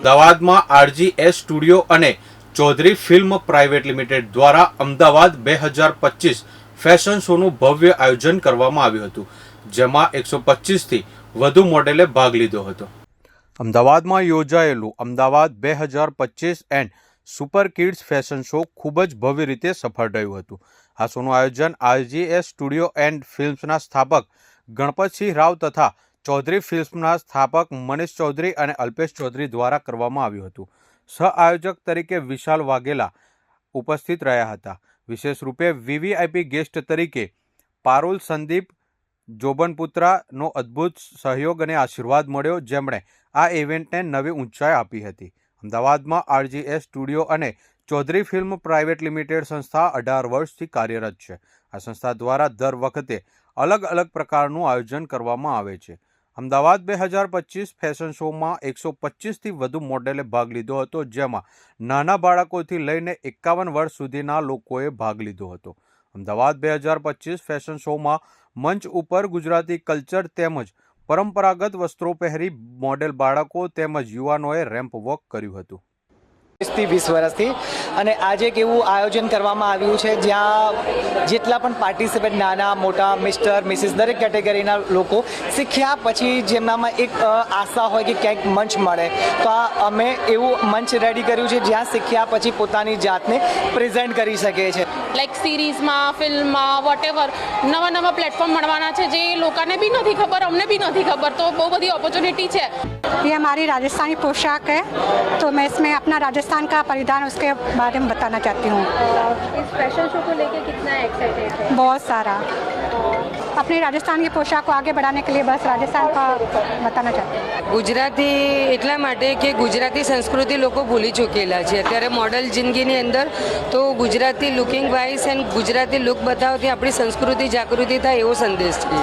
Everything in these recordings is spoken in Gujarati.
અમદાવાદમાં આરજીએસ સ્ટુડિયો અને ચૌધરી ફિલ્મ પ્રાઇવેટ લિમિટેડ દ્વારા અમદાવાદ બે હજાર પચીસ ફેશન શોનું ભવ્ય આયોજન કરવામાં આવ્યું હતું, જેમાં એકસો પચીસથી વધુ મોડેલે ભાગ લીધો હતો. અમદાવાદમાં યોજાયેલું અમદાવાદ બે હજાર પચીસ and super kids fashion show ખૂબ જ ભવ્ય રીતે સફળ રહ્યું હતું. આ શોનું આયોજન આરજીએસ સ્ટુડિયો એન્ડ ફિલ્મ્સના સ્થાપક ગણપતસિંહ રાવ તથા ચૌધરી ફિલ્મ્સના સ્થાપક મનીષ ચૌધરી અને અલ્પેશ ચૌધરી દ્વારા કરવામાં આવ્યું હતું. સહ આયોજક તરીકે વિશાલ વાઘેલા ઉપસ્થિત રહ્યા હતા. વિશેષ રૂપે વીવીઆઈપી ગેસ્ટ તરીકે પારુલ સંદીપ જોબનપુત્રાનો અદ્ભુત સહયોગ અને આશીર્વાદ મળ્યો, જેમણે આ ઇવેન્ટને નવી ઊંચાઈ આપી હતી. અમદાવાદમાં આરજીએસ સ્ટુડિયો અને ચૌધરી ફિલ્મ પ્રાઇવેટ લિમિટેડ સંસ્થા અઢાર વર્ષથી કાર્યરત છે. આ સંસ્થા દ્વારા દર વખતે અલગ અલગ પ્રકારનું આયોજન કરવામાં આવે છે. અમદાવાદ બે હજાર પચીસ ફેશન શોમાં એકસો પચીસથી વધુ મોડેલે ભાગ લીધો હતો, જેમાં નાના બાળકોથી લઈને એકાવન વર્ષ સુધીના લોકોએ ભાગ લીધો હતો. અમદાવાદ બે હજાર પચીસ ફેશન શોમાં મંચ ઉપર ગુજરાતી કલ્ચર તેમજ પરંપરાગત વસ્ત્રો પહેરી મોડેલ બાળકો તેમજ યુવાનોએ રેમ્પ વોક કર્યું હતું. થી વીસ વર્ષથી અને આજે એક એવું આયોજન કરવામાં આવ્યું છે જ્યાં જેટલા પણ પાર્ટિસિપેટ નાના મોટા મિસ્ટર મિસિસ દરેક કેટેગરીના લોકો શીખ્યા પછી જેમનામાં એક અ, આશા હોય કે ક્યાંક મંચ મળે તો આ અમે એવું મંચ રેડી કર્યું છે જ્યાં શીખ્યા પછી પોતાની જાતને પ્રેઝન્ટ કરી શકે છે લાઈક સિરીઝમાં ફિલ્મમાં વોટેવર નવા નવા પ્લેટફોર્મ મળવાના છે જે લોકોને બી નથી ખબર અમને બી નથી ખબર તો બહુ બધી ઓપોર્ચ્યુનિટી છે ये हमारी राजस्थानी पोशाक है तो मैं इसमें अपना राजस्थान का परिधान उसके बारे में बताना चाहती हूँ इस फैशन शो को लेकर कितना एक्साइटेड है बहुत सारा अपने राजस्थान की पोशाक को आगे बढ़ाने के लिए बस राजस्थान का बताना चाहती हूँ ગુજરાતી એટલા માટે કે ગુજરાતી સંસ્કૃતિ લોકો ભૂલી ચૂકેલા છે અત્યારે મોડલ જિંદગીની અંદર તો Gujarati looking wise and Gujarati look બતાવતી આપણી સંસ્કૃતિ જાગૃતિ થાય એવો સંદેશ છે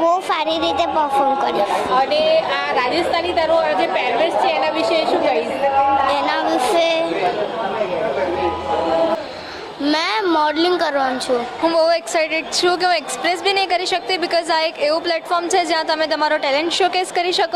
બહુ સારી રીતે પરફોર્મ કર્યું અને આ રાજસ્થાની તારો આ જે પહેરવેશ છે એના વિશે મોડલિંગ કરવાનું છું. હું બહુ એક્સાઇટેડ છું કે હું એક્સપ્રેસ બી નહીં કરી શકતી બિકોઝ આ એક એવું પ્લેટફોર્મ છે જ્યાં તમે તમારો ટેલેન્ટ શોકેસ કરી શકો.